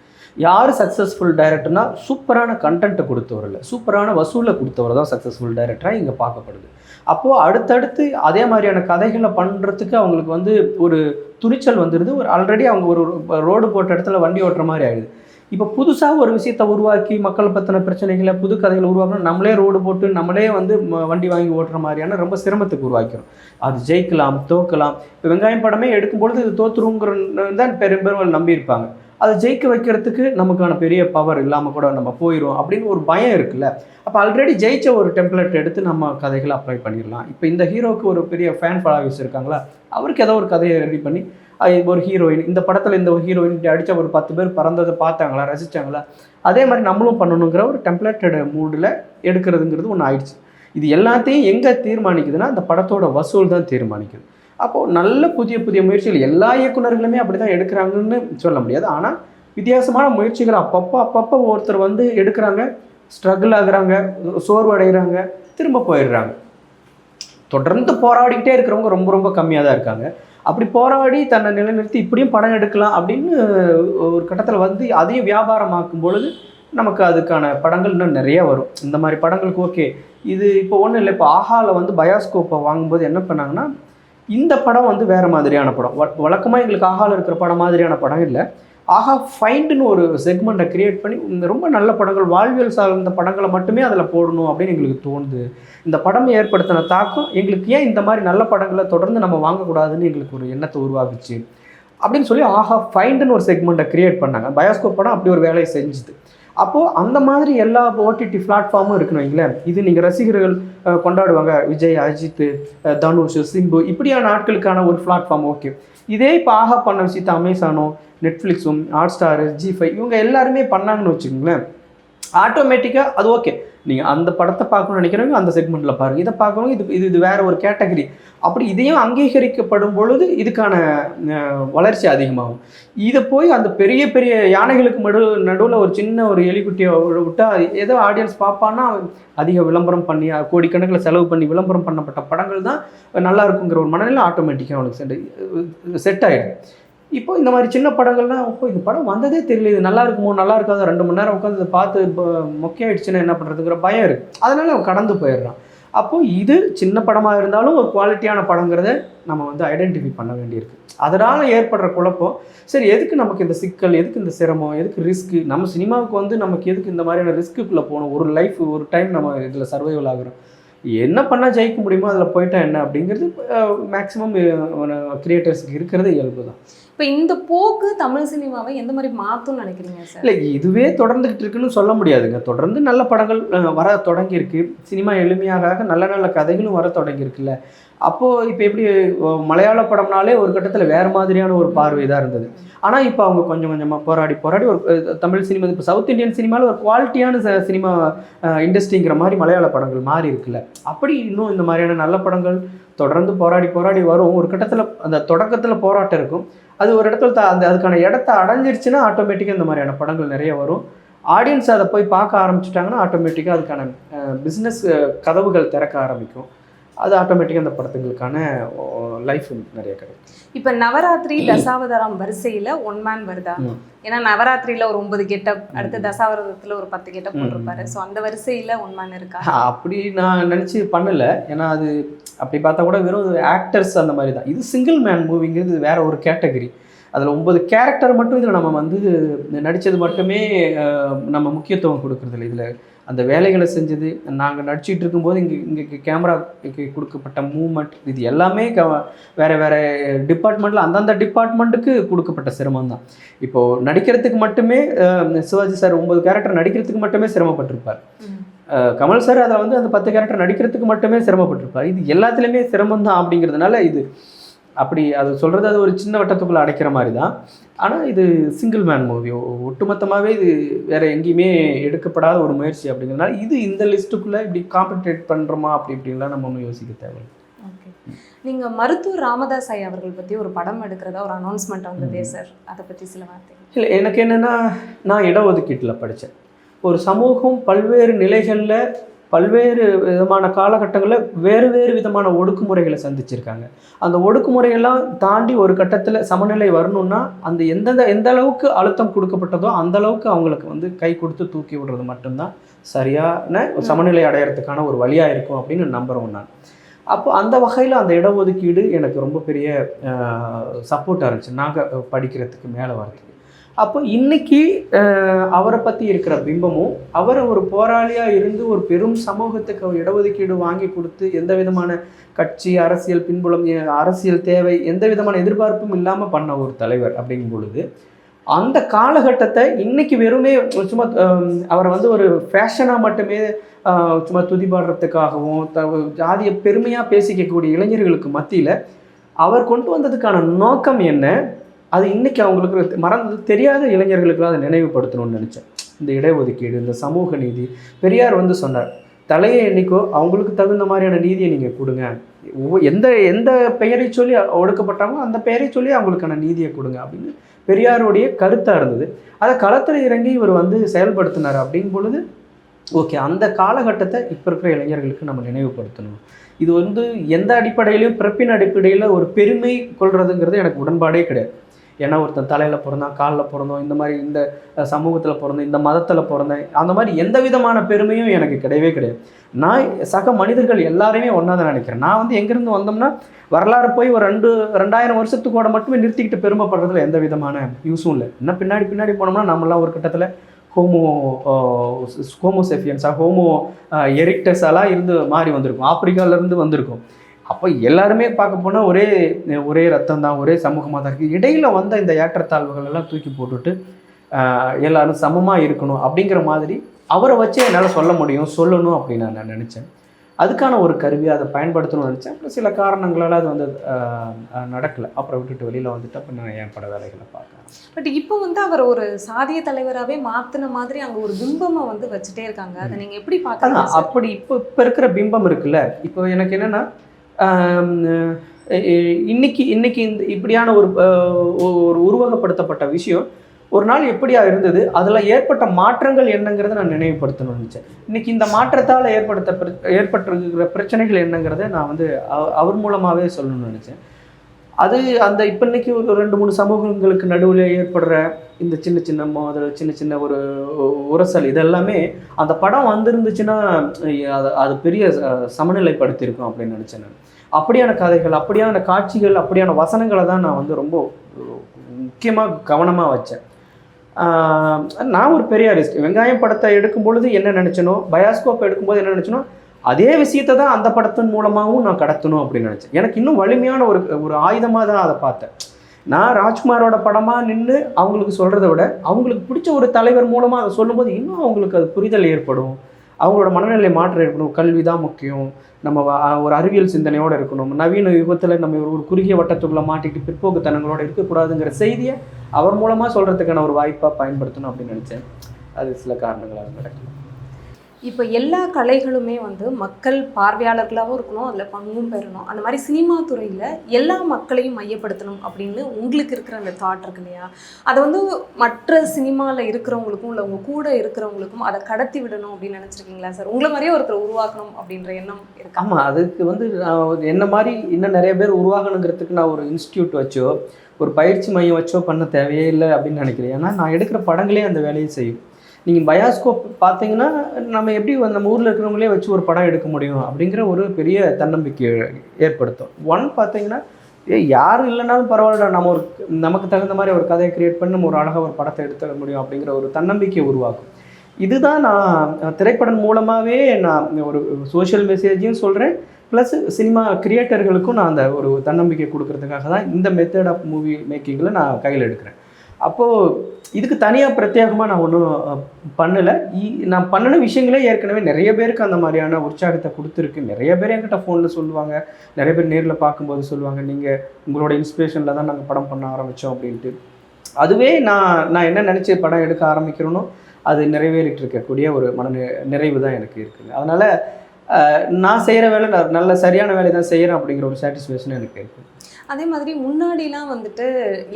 யார் சக்ஸஸ்ஃபுல் டைரக்டர்னா சூப்பரான கண்டென்ட்டை கொடுத்தவர் இல்லை. சூப்பரான வசூலை கொடுத்தவர் தான் சக்ஸஸ்ஃபுல் டைரக்டராக இங்கே பார்க்கப்படுது. அப்போது அடுத்தடுத்து அதே மாதிரியான கதைகளை பண்ணுறதுக்கு அவங்களுக்கு வந்து ஒரு துணிச்சல் வந்துடுது ஒரு ஆல்ரெடி அவங்க ஒரு ரோடு போட்ட இடத்துல வண்டி ஓட்டுற மாதிரி ஆகிடுது இப்போ புதுசாக ஒரு விஷயத்தை உருவாக்கி மக்களை பற்றின பிரச்சனைகளை புது கதைகளை உருவாக்கணும் நம்மளே ரோடு போட்டு நம்மளே வந்து வண்டி வாங்கி ஓட்டுற மாதிரியான ரொம்ப சிரமத்துக்கு உருவாக்கிறோம். அது ஜெயிக்கலாம் தோக்கலாம். இப்போ வெங்காயம் படமே எடுக்கும்பொழுது இது தோத்துருங்கிற தான் பெரும் பெரும்பாலும் நம்பியிருப்பாங்க. அதை ஜெயிக்க வைக்கிறதுக்கு நமக்கான பெரிய பவர் இல்லாமல் கூட நம்ம போயிடும் அப்படின்னு ஒரு பயம் இருக்குல்ல. அப்போ ஆல்ரெடி ஜெயிச்ச ஒரு டெம்ப்ளேட் எடுத்து நம்ம கதைகளை அப்ளை பண்ணிடலாம். இப்போ இந்த ஹீரோக்கு ஒரு பெரிய ஃபேன் ஃபாலோவர்ஸ் இருக்காங்களா? அவருக்கு ஏதோ ஒரு கதையை ரெடி பண்ணி ஒரு ஹீரோயின் இந்த படத்தில் இந்த ஹீரோயின் அடித்த ஒரு பத்து பேர் பறந்ததை பார்த்தாங்களா ரசித்தாங்களா அதே மாதிரி நம்மளும் பண்ணணுங்கிற ஒரு டெம்ப்ளேட்டட் மூடில் எடுக்கிறதுங்கிறது ஒன்று ஆயிடுச்சு. இது எல்லாத்தையும் எங்கே தீர்மானிக்குதுன்னா அந்த படத்தோட வசூல் தான் தீர்மானிக்குது. அப்போது நல்ல புதிய புதிய முயற்சிகள் எல்லா இயக்குனர்களுமே அப்படி தான் எடுக்கிறாங்கன்னு சொல்ல முடியாது. ஆனால் வித்தியாசமான முயற்சிகள் அப்பப்போ அப்பப்போ ஒருத்தர் வந்து எடுக்கிறாங்க ஸ்ட்ரகிள் ஆகுறாங்க சோர்வடைகிறாங்க திரும்ப போயிடுறாங்க. தொடர்ந்து போராடிக்கிட்டே இருக்கிறவங்க ரொம்ப ரொம்ப கம்மியாக தான் இருக்காங்க. அப்படி போராடி தன்னை நிலைநிறுத்தி இப்படியும் படம் எடுக்கலாம் அப்படின்னு ஒரு கட்டத்தில் வந்து அதையும் வியாபாரமாக்கும் பொழுது நமக்கு அதுக்கான படங்கள் இன்னும் நிறைய வரும். இந்த மாதிரி படங்களுக்கு ஓகே. இது இப்போ ஒன்றும் இல்லை. இப்போ ஆஹாவில் வந்து பயாஸ்கோப்பை வாங்கும்போது என்ன பண்ணாங்கன்னா இந்த படம் வந்து வேறு மாதிரியான படம். வழக்கமாக எங்களுக்கு ஆஹாவில் இருக்கிற படம் மாதிரியான படம் இல்லை. ஆஹா ஃபைண்டுன்னு ஒரு செக்மெண்ட்டை கிரியேட் பண்ணி இந்த ரொம்ப நல்ல படங்கள் வாழ்வியல் சார்ந்த படங்களை மட்டுமே அதில் போடணும் அப்படின்னு எங்களுக்கு தோணுது. இந்த படம் ஏற்படுத்தின தாக்கம் எங்களுக்கு ஏன் இந்த மாதிரி நல்ல படங்களை தொடர்ந்து நம்ம வாங்கக்கூடாதுன்னு எங்களுக்கு ஒரு எண்ணத்தை உருவாக்குச்சு. அப்படின்னு சொல்லி ஆஹா ஃபைண்டுன்னு ஒரு செக்மெண்ட்டை கிரியேட் பண்ணாங்க. பயோஸ்கோப் படம் அப்படி ஒரு வேலையை செஞ்சுது. அப்போது அந்த மாதிரி எல்லா ஓடிடி பிளாட்ஃபார்மும் இருக்குன்னு வைங்களேன். இது நீங்கள் ரசிகர்கள் கொண்டாடுவாங்க. விஜய் அஜித் தனுஷ் சிம்பு இப்படியான ஆட்களுக்கான ஒரு பிளாட்ஃபார்ம் ஓகே. இதே இப்போ ஆஹா பண்ண விஷயத்த அமேசானோ நெட்ஃப்ளிக்ஸும் ஹாட் ஸ்டாரு ஜி ஃபைவ் இவங்க எல்லாருமே பண்ணாங்கன்னு வச்சுக்கோங்களேன். ஆட்டோமேட்டிக்காக அது ஓகே. நீங்கள் அந்த படத்தை பார்க்கணும்னு நினைக்கிறவங்க அந்த செக்மெண்ட்டில் பாருங்கள் இதை பார்க்கணும் இது இது இது வேறு ஒரு கேட்டகரி அப்படி இதையும் அங்கீகரிக்கப்படும் பொழுது இதுக்கான வளர்ச்சி அதிகமாகும். இதை போய் அந்த பெரிய பெரிய யானைகளுக்கு நடு நடுவில் ஒரு சின்ன ஒரு எலிக்குட்டியை விட்டா ஏதோ ஆடியன்ஸ் பார்ப்பான்னா அதிக விளம்பரம் பண்ணி கோடிக்கணக்கில் செலவு பண்ணி விளம்பரம் பண்ணப்பட்ட படங்கள் தான் நல்லா இருக்குங்கிற ஒரு மனநிலை ஆட்டோமேட்டிக்காக அவங்களுக்கு செட் செட் ஆகிடும் இப்போ இந்த மாதிரி சின்ன படங்கள்லாம் இப்போ இந்த படம் வந்ததே தெரியல. இது நல்லா இருக்குமோ நல்லா இருக்காது ரெண்டு மணி நேரம் உட்காந்து பார்த்து இப்போ மொக்கையாயிடுச்சுன்னா என்ன பண்ணுறதுங்கிற பயம் இருக்குது அதனால அவன் கடந்து போயிடுறான். அப்போது இது சின்ன படமாக இருந்தாலும் ஒரு குவாலிட்டியான படங்கிறத நம்ம வந்து ஐடென்டிஃபை பண்ண வேண்டியிருக்கு. அதனால் ஏற்படுற குழப்பம் சரி எதுக்கு நமக்கு இந்த சிக்கல் எதுக்கு இந்த சிரமம் எதுக்கு ரிஸ்க்கு? நம்ம சினிமாவுக்கு வந்து நமக்கு எதுக்கு இந்த மாதிரியான ரிஸ்க்குள்ளே போகணும்? ஒரு லைஃப் ஒரு டைம் நம்ம இதில் சர்வைவல் ஆகிறோம். என்ன பண்ணால் ஜெயிக்க முடியுமோ அதில் போயிட்டா என்ன அப்படிங்கிறது மேக்ஸிமம் கிரியேட்டர்ஸுக்கு இருக்கிறது இயல்பு தான். இப்போ இந்த போக்கு தமிழ் சினிமாவை எந்த மாதிரி மாத்தும்னு நினைக்கிறீங்க சார்? இல்லை இதுவே தொடர்ந்துகிட்டு இருக்குன்னு சொல்ல முடியாதுங்க. தொடர்ந்து நல்ல படங்கள் வர தொடங்கியிருக்கு. சினிமா எளிமையாக நல்ல நல்ல கதைகளும் வர தொடங்கியிருக்குல்ல. அப்போது இப்போ எப்படி மலையாள படம்னாலே ஒரு கட்டத்தில் வேறு மாதிரியான ஒரு பார்வை தான் இருந்தது. ஆனால் இப்போ அவங்க கொஞ்சம் கொஞ்சமாக போராடி போராடி ஒரு தமிழ் சினிமா இப்போ சவுத் இந்தியன் சினிமாவில் ஒரு குவாலிட்டியான ச- சினிமா இண்டஸ்ட்ரிங்கிற மாதிரி மலையாள படங்கள் மாறி இருக்குல்ல. அப்படி இன்னும் இந்த மாதிரியான நல்ல படங்கள் தொடர்ந்து போராடி போராடி வரும். ஒரு கட்டத்தில் அந்த தொடக்கத்தில் போராட்டம் இருக்கும். அது ஒரு இடத்துல த- அந்த அதுக்கான இடத்த அடைஞ்சிருச்சுன்னா ஆட்டோமேட்டிக்காக இந்த மாதிரியான படங்கள் நிறைய வரும். ஆடியன்ஸ் அதை போய் பார்க்க ஆரம்பிச்சிட்டாங்கன்னா ஆட்டோமேட்டிக்காக அதுக்கான பிஸ்னஸ் கதவுகள் திறக்க ஆரம்பிக்கும். அது ஆட்டோமேட்டிக்காக அந்த படத்துங்களுக்கான லைஃப் நிறைய கிடைக்கும். இப்போ நவராத்திரி தசாவதாரம் வரிசையில ஒன் மேன் வருதா. ஏன்னா நவராத்திரியில ஒரு ஒன்பது கெட்டப் அடுத்து ம். தசாவதாரத்துல ஒரு பத்து கெட்டப். போட்டிருப்பாரு. ஸோ அந்த வரிசையில ஒன் மேன் இருக்கா? அப்படி நான் நினச்சி பண்ணல. ஏன்னா அது அப்படி பார்த்தா கூட வெறும் ஆக்டர்ஸ் அந்த மாதிரி தான். இது சிங்கிள் மேன் மூவிங்கிறது வேற ஒரு கேட்டகரி அதில் ஒன்பது கேரக்டர் மட்டும் இதில் நம்ம வந்து நடித்தது மட்டுமே நம்ம முக்கியத்துவம் கொடுக்குறதில்ல. இதில் அந்த வேலைகளை செஞ்சது நாங்கள் நடிச்சிட்டு இருக்கும்போது இங்கே இங்கே கேமராக்கு கொடுக்கப்பட்ட மூமெண்ட் இது எல்லாமே க வேறு வேறு டிபார்ட்மெண்ட்டில் அந்தந்த டிபார்ட்மெண்ட்டுக்கு கொடுக்கப்பட்ட சிரமம் தான். இப்போது நடிக்கிறதுக்கு மட்டுமே சிவாஜி சார் ஒன்பது கேரக்டர் நடிக்கிறதுக்கு மட்டுமே சிரமப்பட்டிருப்பார். கமல் சார் அதில் வந்து அந்த பத்து கேரக்டர் நடிக்கிறதுக்கு மட்டுமே சிரமப்பட்டிருப்பார். இது எல்லாத்துலேயுமே சிரமம் தான் அப்படிங்கிறதுனால இது அப்படி அது சொல்கிறது அது ஒரு சின்ன வட்டத்துக்குள்ளே அடைக்கிற மாதிரி தான் ஆனால் இது சிங்கிள் மேன் மூவி ஒட்டுமொத்தமாகவே இது வேற எங்கேயுமே எடுக்கப்படாத ஒரு முயற்சி அப்படிங்கிறதுனால இது இந்த லிஸ்ட்டுக்குள்ளே இப்படி காம்பன்சேட் பண்ணுறோமா அப்படி இப்படின்லாம் நம்ம ஒன்றும் யோசிக்க தேவை ஓகே. நீங்க மருத்துவர் ராமதாஸ் ஐயா அவர்கள் பத்தி ஒரு படம் எடுக்கிறதா ஒரு அனௌன்ஸ்மெண்ட் வந்ததே சார் அதை பத்தி சில வார்த்தைகள். இல்லை எனக்கு என்னென்னா நான் இடஒதுக்கீட்டில் படித்தேன் ஒரு சமூகம் பல்வேறு நிலைகளில் பல்வேறு விதமான காலகட்டங்களில் வேறு வேறு விதமான ஒடுக்குமுறைகளை சந்திச்சிருக்காங்க. அந்த ஒடுக்குமுறையெல்லாம் தாண்டி ஒரு கட்டத்தில் சமநிலை வரணும்னா அந்த எந்தெந்த எந்த அளவுக்கு அழுத்தம் கொடுக்கப்பட்டதோ அந்த அளவுக்கு அவங்களுக்கு வந்து கை கொடுத்து தூக்கி விடுறது மட்டும்தான் சரியான ஒரு சமநிலை அடையறதுக்கான ஒரு வழியாக இருக்கும் அப்படின்னு நம்புகிறோம் நான். அப்போ அந்த வகையில் அந்த இடஒதுக்கீடு எனக்கு ரொம்ப பெரிய சப்போர்ட்டாக இருந்துச்சு. நாங்கள் படிக்கிறதுக்கு மேலே வரதுக்கு. அப்போ இன்னைக்கு அவரை பற்றி இருக்கிற பிம்பமும் அவரை ஒரு போராளியாக இருந்து ஒரு பெரும் சமூகத்துக்கு இடஒதுக்கீடு வாங்கி கொடுத்து எந்த விதமான கட்சி அரசியல் பின்புலம் அரசியல் தேவை எந்த விதமான எதிர்பார்ப்பும் இல்லாமல் பண்ண ஒரு தலைவர் அப்படிங்கும் பொழுது அந்த காலகட்டத்தை இன்னைக்கு வெறுமே சும்மா அவரை வந்து ஒரு ஃபேஷனாக மட்டுமே சும்மா துதிபாடுறதுக்காகவும் த ஜாதியை பெருமையாக பேசிக்கக்கூடிய இளைஞர்களுக்கு மத்தியில் அவர் கொண்டு வந்ததுக்கான நோக்கம் என்ன? அது இன்றைக்கி அவங்களுக்கு மறந்து தெரியாத இளைஞர்களுக்கு அதை நினைவுபடுத்தணும்னு நினச்சேன். இந்த இடஒதுக்கீடு இந்த சமூக நீதி பெரியார் வந்து சொன்னார் தலையை என்னைக்கோ அவங்களுக்கு தகுந்த மாதிரியான நீதியை நீங்கள் கொடுங்க. ஒவ்வொ- எந்த எந்த பெயரை சொல்லி ஒடுக்கப்பட்டாங்களோ அந்த பெயரை சொல்லி அவங்களுக்கான நீதியை கொடுங்க. அப்படின்னு பெரியாருடைய கருத்தாக இருந்தது. அதை களத்தில் இறங்கி இவர் வந்து செயல்படுத்தினார் அப்படின் பொழுது ஓகே அந்த காலகட்டத்தை இப்போ இருக்கிற இளைஞர்களுக்கு நம்ம நினைவுபடுத்தணும். இது வந்து எந்த அடிப்படையிலையும் பிறப்பின் அடிப்படையில் ஒரு பெருமை கொள்றதுங்கிறது எனக்கு உடன்பாடே கிடையாது. ஏன்னா ஒருத்தன் தலையில் பிறந்தான் காலில் பிறந்தோம் இந்த மாதிரி இந்த சமூகத்தில் பிறந்தேன் இந்த மதத்தில் பிறந்தேன் அந்த மாதிரி எந்த விதமான பெருமையும் எனக்கு கிடையவே கிடையாது. நான் சக மனிதர்கள் எல்லாரையுமே ஒன்றா தான் நினைக்கிறேன். நான் வந்து எங்கேருந்து வந்தோம்னா வரலாறு போய் ஒரு ரெண்டு ரெண்டாயிரம் வருஷத்துக்கூட மட்டுமே நிறுத்திக்கிட்டு பெருமைப்படுறதுல எந்த விதமான யூஸும் இல்லை. என்ன பின்னாடி பின்னாடி போனோம்னா நம்மளாம் ஒரு கட்டத்தில் ஹோமோ ஹோமோசெஃபியன்ஸாக ஹோமோ எரிக்டஸாலாம் இருந்து மாறி வந்திருக்கும். ஆப்பிரிக்காவிலேருந்து வந்திருக்கும். அப்போ எல்லாருமே பார்க்க போனால் ஒரே ஒரே ரத்தம் தான் ஒரே சமூகமாக தான் இருக்குது இடையில வந்த இந்த ஏற்றத்தாழ்வுகள் எல்லாம் தூக்கி போட்டுட்டு எல்லாரும் சமமாக இருக்கணும் அப்படிங்கிற மாதிரி அவரை வச்சு என்னால் சொல்ல முடியும் சொல்லணும் அப்படின்னு நான் நினச்சேன். அதுக்கான ஒரு கருவியை அதை பயன்படுத்தணும்னு நினச்சேன். அப்புறம் சில காரணங்களால் அது வந்து நடக்கலை. அப்புறம் விட்டுட்டு வெளியில் வந்துட்டு அப்போ நான் என் பட வேலைகளை பார்க்குறேன். பட் இப்போ வந்து அவர் ஒரு சாதிய தலைவராகவே மாத்தின மாதிரி அங்க ஒரு பிம்பமா வந்து வச்சுட்டே இருக்காங்க. அதை நீங்க எப்படி சார்? அப்படி இப்போ இப்போ இருக்கிற பிம்பம் இருக்குல்ல. இப்போ எனக்கு என்னென்னா இன்னைக்கு இன்னைக்கு இந்த இப்படியான ஒரு ஒரு உருவகப்படுத்தப்பட்ட விஷயம் ஒரு நாள் எப்படியா இருந்தது அதில் ஏற்பட்ட மாற்றங்கள் என்னங்கிறத நான் நினைவுபடுத்தணும் நினச்சேன். இன்னைக்கு இந்த மாற்றத்தால் ஏற்படுத்த ஏற்பட்டிருக்கிற பிரச்சனைகள் என்னங்கிறத நான் வந்து அவ- அவர் மூலமாகவே சொல்லணும்னு நினச்சேன். அது அந்த இப்போ இன்னைக்கு ஒரு ரெண்டு மூணு சமூகங்களுக்கு நடுவில் ஏற்படுற இந்த சின்ன சின்ன மோதல் சின்ன சின்ன ஒரு உரசல் இதெல்லாமே அந்த படம் வந்திருந்துச்சுன்னா அது அது பெரிய சமநிலைப்படுத்தியிருக்கும் அப்படின்னு நினச்சேன் நான். அப்படியான கதைகள் அப்படியான காட்சிகள் அப்படியான வசனங்களை தான் நான் வந்து ரொம்ப முக்கியமாக கவனமாக வச்சேன். நான் ஒரு பெரியாரிஸ்ட். வெங்காயம் படத்தை எடுக்கும் பொழுது என்ன நினச்சனோ பயாஸ்கோப் எடுக்கும்போது என்ன நினச்சனோ அதே விஷயத்தை தான் அந்த படத்தின் மூலமாகவும் நான் கடத்தணும் அப்படின்னு நினச்சேன். எனக்கு இன்னும் வலிமையான ஒரு ஒரு ஆயுதமாக தான் அதை பார்த்தேன். நான் ராஜ்குமாரோட படமாக நின்று அவங்களுக்கு சொல்கிறத விட அவங்களுக்கு பிடிச்ச ஒரு தலைவர் மூலமாக அதை சொல்லும்போது இன்னும் அவங்களுக்கு அது புரிதல் ஏற்படும். அவங்களோட மனநிலை மாற்றம் இருக்கணும். கல்வி தான் முக்கியம். நம்ம ஒரு அறிவியல் சிந்தனையோடு இருக்கணும். நவீன யுகத்தில் நம்ம ஒரு குறுகிய வட்டத்துக்குள்ளே மாட்டிக்கிட்டு பிற்போக்குத்தனங்களோட இருக்கக்கூடாதுங்கிற செய்தியை அவர் மூலமாக சொல்கிறதுக்கான ஒரு வாய்ப்பாக பயன்படுத்தணும் அப்படின்னு நினச்சேன். அது சில காரணங்களாக நடக்கலாம். இப்போ எல்லா கலைகளுமே வந்து மக்கள் பார்வையாளர்களாகவும் இருக்கணும் அதில் பங்கும் பெறணும். அந்த மாதிரி சினிமா துறையில் எல்லா மக்களையும் மையப்படுத்தணும் அப்படின்னு உங்களுக்கு இருக்கிற அந்த தாட் இருக்கு இல்லையா? அதை வந்து மற்ற சினிமாவில் இருக்கிறவங்களுக்கும் இல்லை உங்கள் கூட இருக்கிறவங்களுக்கும் அதை கடத்தி விடணும் அப்படின்னு நினச்சிருக்கீங்களா சார் உங்களை மாதிரியே ஒருத்தர் உருவாக்கணும் அப்படின்ற எண்ணம் இருக்கு? ஆமாம் அதுக்கு வந்து நான் என்ன மாதிரி இன்னும் நிறைய பேர் உருவாகணுங்கிறதுக்கு நான் ஒரு இன்ஸ்டியூட் வச்சோ ஒரு பயிற்சி மையம் வச்சோ பண்ண தேவையே இல்லை அப்படின்னு நினைக்கிறேன். ஏன்னா நான் எடுக்கிற படங்களே அந்த வேலையை செய்யும். நீங்கள் பயாஸ்கோப் பார்த்தீங்கன்னா நம்ம எப்படி நம்ம ஊரில் இருக்கிறவங்களே வச்சு ஒரு படம் எடுக்க முடியும் அப்படிங்கிற ஒரு பெரிய தன்னம்பிக்கை ஏற்படுத்தும். ஒன் பார்த்தீங்கன்னா ஏ யார் இல்லைனாலும் பரவாயில்லடா நம்ம ஒரு நமக்கு தகுந்த மாதிரி ஒரு கதையை கிரியேட் பண்ணி நம்ம ஒரு அழகாக ஒரு படத்தை எடுத்துட முடியும் அப்படிங்கிற ஒரு தன்னம்பிக்கை உருவாக்கும். இதுதான் நான் திரைப்படம் மூலமாகவே நான் ஒரு சோஷியல் மெசேஜையும் சொல்கிறேன் ப்ளஸ் சினிமா கிரியேட்டர்களுக்கும் நான் அந்த ஒரு தன்னம்பிக்கை கொடுக்கறதுக்காக தான் இந்த மெத்தட் ஆஃப் மூவி மேக்கிங்கில் நான் கையில் எடுக்கிறேன். அப்போது இதுக்கு தனியாக பிரத்யேகமாக நான் ஒன்றும் பண்ணலை. நான் பண்ணின விஷயங்களே ஏற்கனவே நிறைய பேருக்கு அந்த மாதிரியான உற்சாகத்தை கொடுத்துருக்கு. நிறைய பேர் என்கிட்ட ஃபோனில் சொல்லுவாங்க. நிறைய பேர் நேரில் பார்க்கும்போது சொல்லுவாங்க நீங்கள் உங்களோட இன்ஸ்பிரேஷனில் தான் நாங்கள் படம் பண்ண ஆரம்பித்தோம் அப்படின்ட்டு. அதுவே நான் நான் என்ன நினச்சி படம் எடுக்க ஆரம்பிக்கிறேனோ அது நிறைவேறிட்டு இருக்கக்கூடிய ஒரு மன நிறைவு தான் எனக்கு இருக்குது. அதனால் நான் செய்கிற வேலை நான் நல்ல சரியான வேலை தான் செய்கிறேன் அப்படிங்கிற ஒரு சாட்டிஸ்ஃபேக்ஷன் எனக்கு இருக்குது அதே மாதிரி முன்னாடிலாம் வந்துட்டு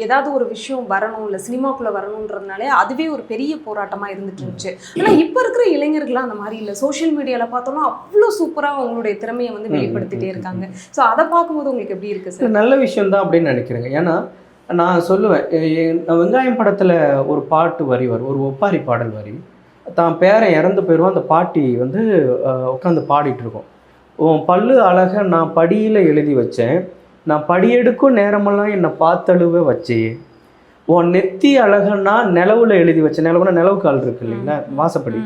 ஏதாவது ஒரு விஷயம் வரணும் இல்லை சினிமாக்குள்ளே வரணுன்றதுனாலே அதுவே ஒரு பெரிய போராட்டமாக இருந்துட்டு இருந்துச்சு. ஆனால் இப்போ இருக்கிற இளைஞர்கள்லாம் அந்த மாதிரி இல்லை. சோஷியல் மீடியாவில் பார்த்தோம்னா அவ்வளோ சூப்பராக அவங்களுடைய திறமையை வந்து வெளிப்படுத்திட்டே இருக்காங்க. ஸோ அதை பார்க்கும்போது உங்களுக்கு எப்படி இருக்கு இது சார் நல்ல விஷயம் தான் அப்படின்னு நினைக்கிறேங்க. ஏன்னா நான் சொல்லுவேன் வெங்காயம் படத்தில் ஒரு பாட்டு வரி வரும் ஒரு ஒப்பாரி பாடல் வரி. தான் பேரன் இறந்து போயிடுவோம் அந்த பாட்டி வந்து உட்காந்து பாடிட்டு இருக்கோம் உன் பல்லு அழக நான் படியில் எழுதி வச்சேன். நான் படியெடுக்கும் நேரமெல்லாம் என்னை பார்த்தழுவ வச்சே உன் நெத்தி அழகன்னா நிலவுல எழுதி வச்சேன். நிலவுனா நிலவு கால் இருக்கு இல்லைங்களா? வாசப்படி.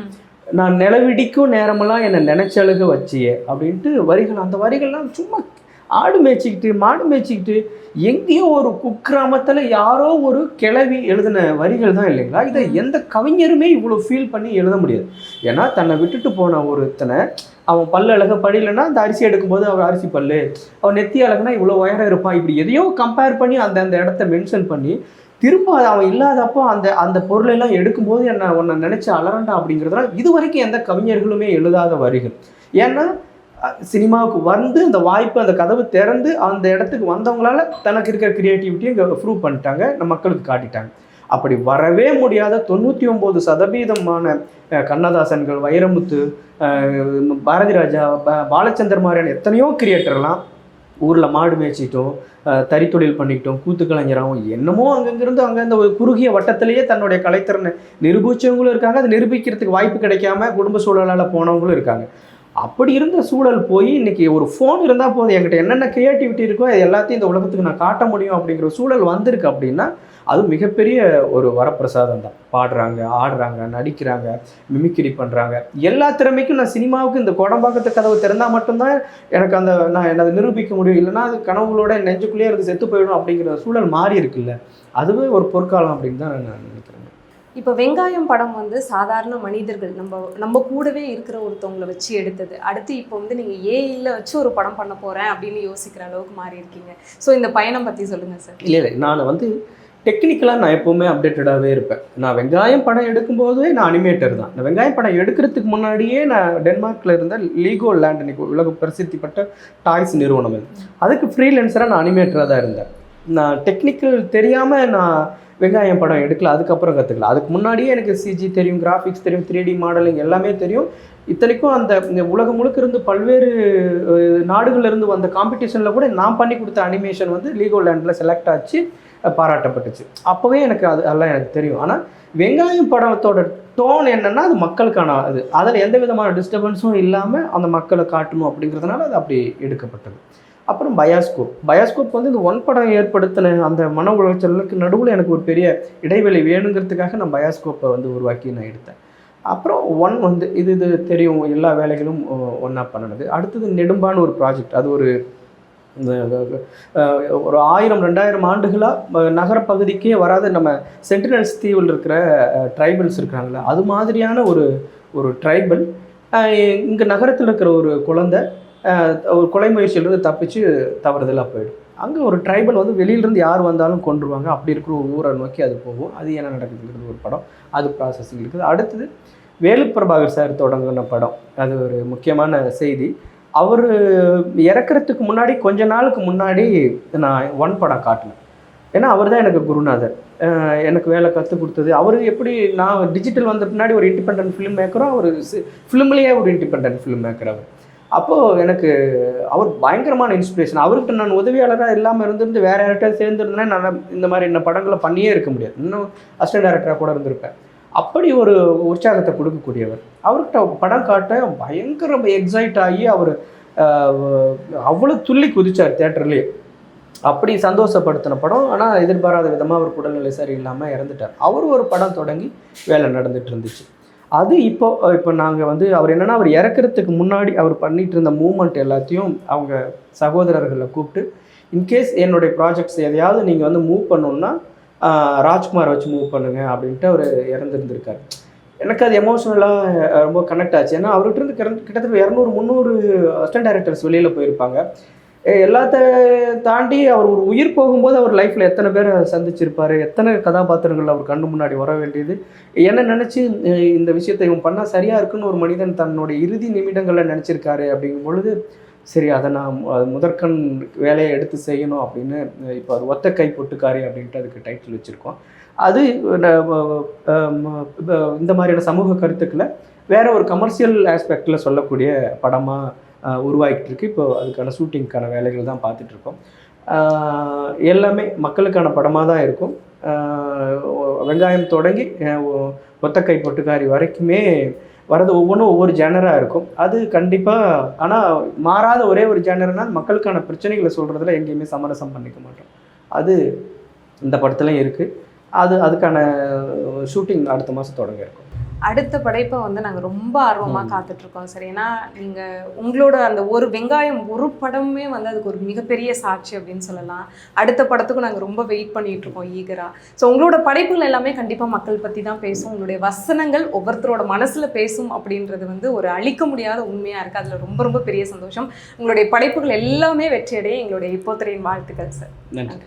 நான் நிலவிடிக்கும் நேரமெல்லாம் என்னை நினைச்சழுக வச்சியே. அப்படின்ட்டு வரிகள் அந்த வரிகள்லாம் சும்மா ஆடு மேய்ச்சிக்கிட்டு மாடு மேய்ச்சிக்கிட்டு எங்கேயோ ஒரு குக்கிராமத்தில் யாரோ ஒரு கிளவி எழுதின வரிகள் தான் இல்லைங்களா? இதை எந்த கவிஞருமே இவ்வளோ ஃபீல் பண்ணி எழுத முடியாது. ஏன்னா தன்னை விட்டுட்டு போன ஒருத்தனை அவன் பல்லு அழக படியலைன்னா அந்த அரிசி எடுக்கும்போது அவர் அரிசி பல்லு அவன் நெத்தி அழகுனா இவ்வளோ உயரம் இருப்பான். இப்படி எதையோ கம்பேர் பண்ணி அந்த அந்த இடத்த மென்ஷன் பண்ணி திரும்ப அது அவன் இல்லாதப்போ அந்த அந்த பொருளெல்லாம் எடுக்கும்போது என்ன உன்னை நினைச்சு அலறண்டா அப்படிங்கிறதுலாம் இது வரைக்கும் எந்த கவிஞர்களுமே எழுதாத வரிகள். ஏன்னா சினிமாவுக்கு வந்து அந்த வாய்ப்பு அந்த கதவு திறந்து அந்த இடத்துக்கு வந்தவங்களால தனக்கு இருக்கிற கிரியேட்டிவிட்டியும் இங்கே ப்ரூவ் பண்ணிட்டாங்க நம்ம மக்களுக்கு காட்டிட்டாங்க. அப்படி வரவே முடியாத தொண்ணூற்றி ஒம்பது சதவீதமான கண்ணதாசன்கள் வைரமுத்து பாரதிராஜா பாரதி ராஜா ப- பாலச்சந்தர் மாதிரியான எத்தனையோ கிரியேட்டர்லாம் ஊரில் மாடு மேய்ச்சிட்டோம் தறித்தொழில் தறி தொழில் பண்ணிக்கிட்டோம் கூத்து கலைஞராகவும் என்னமோ அங்கங்கிருந்து அங்கே அந்த ஒரு குறுகிய வட்டத்திலேயே தன்னுடைய கலைத்திறனை நிரூபிச்சவங்களும் இருக்காங்க. அதை நிரூபிக்கிறதுக்கு வாய்ப்பு கிடைக்காம குடும்ப சூழலால் போனவங்களும் இருக்காங்க. அப்படி இருந்த சூழல் போய் இன்னைக்கு ஒரு ஃபோன் இருந்தால் போதும். என்கிட்ட என்னென்ன கிரியேட்டிவிட்டி இருக்கோ அது எல்லாத்தையும் இந்த உலகத்துக்கு நான் காட்ட முடியும் அப்படிங்கிற சூழல் வந்திருக்கு அப்படின்னா அது மிகப்பெரிய ஒரு வரப்பிரசாதம் தான். பாடுறாங்க ஆடுறாங்க நடிக்கிறாங்க மிமிக்ரி பண்ணுறாங்க எல்லா திறமைக்கும் நான் சினிமாவுக்கு இந்த கோடம்பாக்கத்து கதவு திறந்தால் மட்டும்தான் எனக்கு அந்த நான் என்னை நிரூபிக்க முடியும். இல்லைன்னா அது கனவுகளோட நெஞ்சுக்குள்ளேயே இருந்து செத்து போயிடும் அப்படிங்கிற சூழல் மாறி இருக்குல்ல. அதுவே ஒரு பொற்காலம் அப்படின்னு தான் நான் நினைக்கிறேன் இப்போ வெங்காயம் படம் வந்து சாதாரண மனிதர்கள் நம்ம நம்ம கூடவே இருக்கிற ஒருத்தவங்களை வச்சு எடுத்தது. அடுத்து இப்போ வந்து நீங்கள் ஏஐயில் வச்சு ஒரு படம் பண்ண போகிறேன் அப்படின்னு யோசிக்கிற அளவுக்கு மாறி இருக்கீங்க. ஸோ இந்த பயணம் பற்றி சொல்லுங்கள் சார் இல்லை இல்லை. நான் வந்து டெக்னிக்கலாக நான் எப்போவுமே அப்டேட்டடாகவே இருப்பேன். நான் வெங்காயம் படம் எடுக்கும்போதே நான் அனிமேட்டர் தான். இந்த வெங்காயம் படம் எடுக்கிறதுக்கு முன்னாடியே நான் டென்மார்க்கில் இருந்த லீகோ லேண்ட் இன்னைக்கு உலக பிரசித்தி டாய்ஸ் நிறுவனம் அதுக்கு ஃப்ரீலன்சராக நான் அனிமேட்டராக தான் இருந்தேன். நான் டெக்னிக்கல் தெரியாமல் நான் வெங்காயம் படம் எடுக்கல அதுக்கப்புறம் கற்றுக்கல அதுக்கு முன்னாடியே எனக்கு சிஜி தெரியும் கிராஃபிக்ஸ் தெரியும் த்ரீ டி மாடலிங் எல்லாமே தெரியும். இத்தனைக்கும் அந்த இந்த உலகம் முழுக்க இருந்து பல்வேறு அஹ், இருந்து வந்த காம்படிஷனில் கூட நான் பண்ணி கொடுத்த அனிமேஷன் வந்து லீகோ லேண்டில் செலக்ட் ஆச்சு பாராட்டப்பட்டுச்சு. அப்போவே எனக்கு அது எல்லாம் எனக்கு தெரியும். ஆனால் வெங்காயம் படத்தோட டோன் என்னன்னா அது மக்களுக்கான அது. அதில் எந்த விதமான டிஸ்டர்பன்ஸும் இல்லாமல் அந்த மக்களை காட்டணும் அப்படிங்கிறதுனால அது அப்படி எடுக்கப்பட்டது. அப்புறம் பயாஸ்கோப். பயாஸ்கோப் வந்து இந்த ஒன் படம் ஏற்படுத்தின அந்த மன உளைச்சலுக்கு நடுவில் எனக்கு ஒரு பெரிய இடைவெளி வேணுங்கிறதுக்காக நான் பயாஸ்கோப்பை வந்து உருவாக்கி நான் எடுத்தேன். அப்புறம் ஒன் வந்து இது இது தெரியும் எல்லா வேலைகளும் ஒன்றா பண்ணினது. அடுத்தது நெடும்பான்னு ஒரு ப்ராஜெக்ட். அது ஒரு இந்த, ஒரு ஆயிரம் ரெண்டாயிரம் ஆண்டுகளாக நகரப்பகுதிக்கே வராத நம்ம சென்டினல்ஸ் தீவில் இருக்கிற ட்ரைபல்ஸ் இருக்கிறாங்களே அது மாதிரியான ஒரு ஒரு ட்ரைபல். இங்கே நகரத்தில் இருக்கிற ஒரு குழந்தை ஒரு கொலை முயற்சியிலிருந்து தப்பிச்சு தவறுதலாக போயிடும். அங்கே ஒரு ட்ரைபல் வந்து வெளியிலேருந்து யார் வந்தாலும் கொண்டுருவாங்க அப்படி இருக்கிற ஒரு ஊரை நோக்கி அது போகும். அது என்ன நடக்குதுங்கிறது ஒரு படம். அது ப்ராசஸிங் இருக்குது. அடுத்தது வேலு பிரபாகர் சார் தொடங்கின படம். அது ஒரு முக்கியமான செய்தி. அவர் இறக்குறதுக்கு முன்னாடி கொஞ்ச நாளுக்கு முன்னாடி நான் ஒன் படம் காட்டினேன். ஏன்னா அவர் தான் எனக்கு குருநாதர். எனக்கு வேலை கற்றுக் கொடுத்தது. அவர் எப்படி நான் டிஜிட்டல் வந்த பின்னாடி ஒரு இண்டிபெண்ட் ஃபிலிம் மேக்கரும் அவர் ஃபிலிம்லேயே ஒரு இண்டிபெண்ட் ஃபிலிம் மேக்கர் அவர். அப்போது எனக்கு அவர் பயங்கரமான இன்ஸ்பிரேஷன் அவர்கிட்ட நான் உதவியாளராக இல்லாமல் இருந்திருந்து வேறு யார்கிட்ட சேர்ந்துருந்தேன்னா நான் இந்த மாதிரி என்ன படங்களை பண்ணியே இருக்க முடியாது. இன்னும் அசிஸ்டன்ட் டேரக்டராக கூட இருந்திருப்பேன். அப்படி ஒரு உற்சாகத்தை கொடுக்கக்கூடியவர். அவர்கிட்ட படம் காட்ட பயங்கர எக்ஸைட் ஆகி அவர் அவ்வளோ துள்ளி குதித்தார் தேட்டர்லேயே அப்படி சந்தோஷப்படுத்தின படம். ஆனால் எதிர்பாராத விதமாக அவர் உடல்நிலை சரியில்லாமல் இறந்துட்டார். அவர் ஒரு படம் தொடங்கி வேலை நடந்துட்டு இருந்துச்சு. அது இப்போ இப்போ நாங்கள் வந்து அவர் என்னென்னா அவர் இறக்குறதுக்கு முன்னாடி அவர் பண்ணிட்டு இருந்த மூமெண்ட் எல்லாத்தையும் அவங்க சகோதரர்களை கூப்பிட்டு இன்கேஸ் என்னுடைய ப்ராஜெக்ட்ஸ் எதையாவது நீங்கள் வந்து மூவ் பண்ணணுன்னா ராஜ்குமாரை வச்சு மூவ் பண்ணுங்க அப்படின்ட்டு அவர் இறந்துருந்துருக்காரு. எனக்கு அது எமோஷ்னலாக ரொம்ப கனெக்ட் ஆச்சு. ஏன்னா அவர்கிட்ட இருந்து கிட்ட- கிட்டத்தட்ட இரநூறு முந்நூறு அசிஸ்டன்ட் டைரக்டர்ஸ் வெளியில் போயிருப்பாங்க. எல்லாத்த தாண்டி அவர் ஒரு உயிர் போகும்போது அவர் லைஃப்பில் எத்தனை பேரை சந்திச்சிருப்பார்? எத்தனை கதாபாத்திரங்கள் அவர் கண்ணு முன்னாடி வர வேண்டியது? என்ன நினச்சி இந்த விஷயத்தை இவன் பண்ணால் சரியாக இருக்குன்னு ஒரு மனிதன் தன்னுடைய இறுதி நிமிடங்களில் நினச்சிருக்காரு அப்படிங்கும் பொழுது சரி அதை நான் முதற்கண் வேலையை எடுத்து செய்யணும் அப்படின்னு இப்போ அது ஒத்த கை பொட்டுக்காரி அப்படின்ட்டு அதுக்கு டைட்டில் வச்சுருக்கோம். அது இந்த மாதிரியான சமூக கருத்துக்களை வேற ஒரு கமர்ஷியல் ஆஸ்பெக்டில் சொல்லக்கூடிய படமாக உருவாகிட்டு இருக்கு இப்போ அதுக்கான ஷூட்டிங்க்கான வேலைகள் தான் பார்த்துட்டு இருக்கோம் எல்லாமே மக்களுக்கான படமாக தான் இருக்கும். வெங்காயம் தொடங்கி ஒத்தக்கை பொட்டுக்காரி வரைக்குமே வரது ஒவ்வொன்றும் ஒவ்வொரு ஜேனராக இருக்கும். அது கண்டிப்பாக ஆனால் மாறாத ஒரே ஒரு ஜேனர்னால் மக்களுக்கான பிரச்சனைகளை சொல்கிறதுல எங்கேயுமே சமரசம் பண்ணிக்க மாட்டோம். அது இந்த படத்துலையும் இருக்குது அது அதுக்கான ஷூட்டிங் அடுத்த மாதம் தொடங்க இருக்கும். அடுத்த படைப்பை வந்து நாங்கள் ரொம்ப ஆர்வமாக ம். காத்துட்டு இருக்கோம் சார். ஏன்னா நீங்கள் உங்களோட அந்த ஒரு வெங்காயம் ஒரு படமே வந்து அதுக்கு ஒரு மிகப்பெரிய சாட்சி அப்படின்னு சொல்லலாம். அடுத்த படத்துக்கும் நாங்கள் ரொம்ப வெயிட் பண்ணிட்டு இருக்கோம் ஈகரா. ஸோ உங்களோட படைப்புகள் எல்லாமே கண்டிப்பாக மக்கள் பற்றி தான் பேசும். உங்களுடைய வசனங்கள் ஒவ்வொருத்தரோட மனசில் பேசும் அப்படின்றது வந்து ஒரு அழிக்க முடியாத உண்மையாக இருக்குது அதில் ரொம்ப ரொம்ப பெரிய சந்தோஷம். உங்களுடைய படைப்புகள் எல்லாமே வெற்றியடைய எங்களுடைய இப்போத்திரையின் வாழ்த்துக்கள் சார். நன்றி.